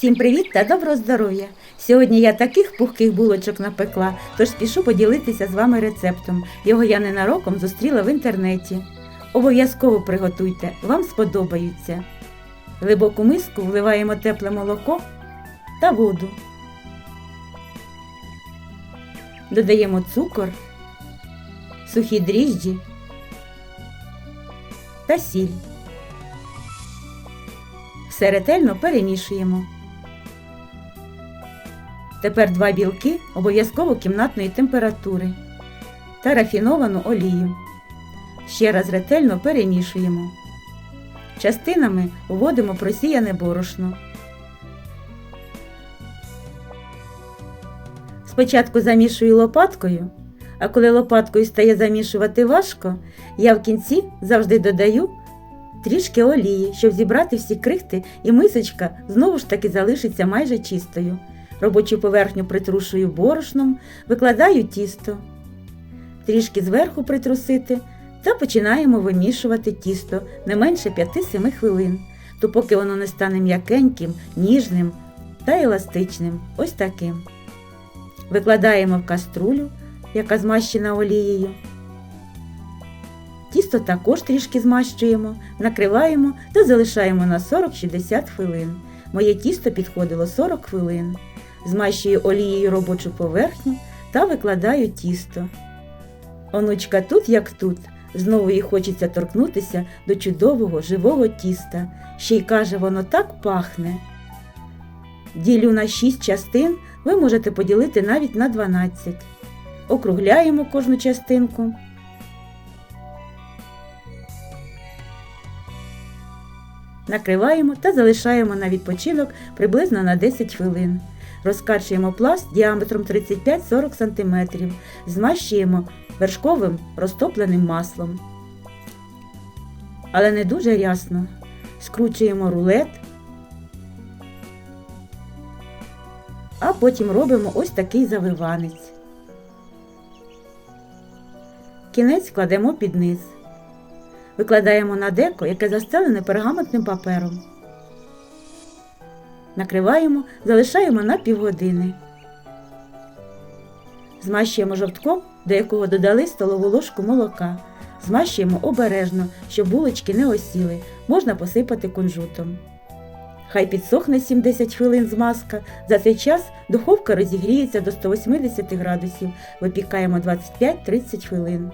Всім привіт та доброго здоров'я! Сьогодні я таких пухких булочок напекла, тож спішу поділитися з вами рецептом. Його я ненароком зустріла в інтернеті. Обов'язково приготуйте, вам сподобаються. В глибоку миску вливаємо тепле молоко та воду. Додаємо цукор, сухі дріжджі та сіль. Все ретельно перемішуємо. Тепер два білки обов'язково кімнатної температури та рафіновану олію. Ще раз ретельно перемішуємо. Частинами вводимо просіяне борошно. Спочатку замішую лопаткою, а коли лопаткою стає замішувати важко, я в кінці завжди додаю трішки олії, щоб зібрати всі крихти, і мисочка знову ж таки залишиться майже чистою. Робочу поверхню притрушую борошном, викладаю тісто, трішки зверху притрусити та починаємо вимішувати тісто не менше 5-7 хвилин, допоки воно не стане м'якеньким, ніжним та еластичним. Ось таким. Викладаємо в каструлю, яка змащена олією. Тісто також трішки змащуємо, накриваємо та залишаємо на 40-60 хвилин. Моє тісто підходило 40 хвилин. Змащую олією робочу поверхню та викладаю тісто. Онучка тут, як тут, знову їй хочеться торкнутися до чудового живого тіста, ще й каже, воно так пахне. Ділю на 6 частин, ви можете поділити навіть на 12. Округляємо кожну частинку. Накриваємо та залишаємо на відпочинок приблизно на 10 хвилин. Розкачуємо пласт діаметром 35-40 см, змащуємо вершковим розтопленим маслом. Але не дуже рясно. Скручуємо рулет, а потім робимо ось такий завиванець. Кінець кладемо під низ. Викладаємо на деко, яке застелене пергаментним папером. Накриваємо, залишаємо на півгодини. Змащуємо жовтком, до якого додали столову ложку молока. Змащуємо обережно, щоб булочки не осіли. Можна посипати кунжутом. Хай підсохне 7-10 хвилин змазка. За цей час духовка розігріється до 180 градусів. Випікаємо 25-30 хвилин.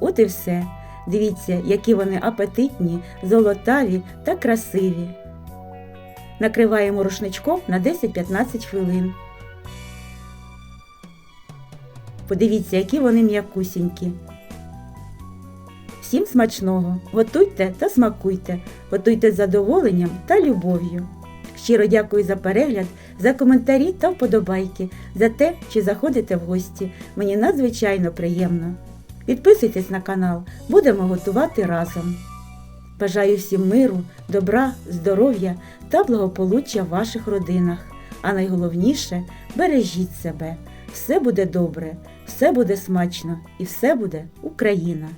От і все. Дивіться, які вони апетитні, золотаві та красиві. Накриваємо рушничком на 10-15 хвилин. Подивіться, які вони м'якусінькі. Всім смачного! Готуйте та смакуйте, готуйте з задоволенням та любов'ю. Щиро дякую за перегляд, за коментарі та вподобайки, за те, що заходите в гості. Мені надзвичайно приємно. Підписуйтесь на канал, будемо готувати разом. Бажаю всім миру, добра, здоров'я та благополуччя в ваших родинах. А найголовніше бережіть себе. Все буде добре, все буде смачно і все буде Україна!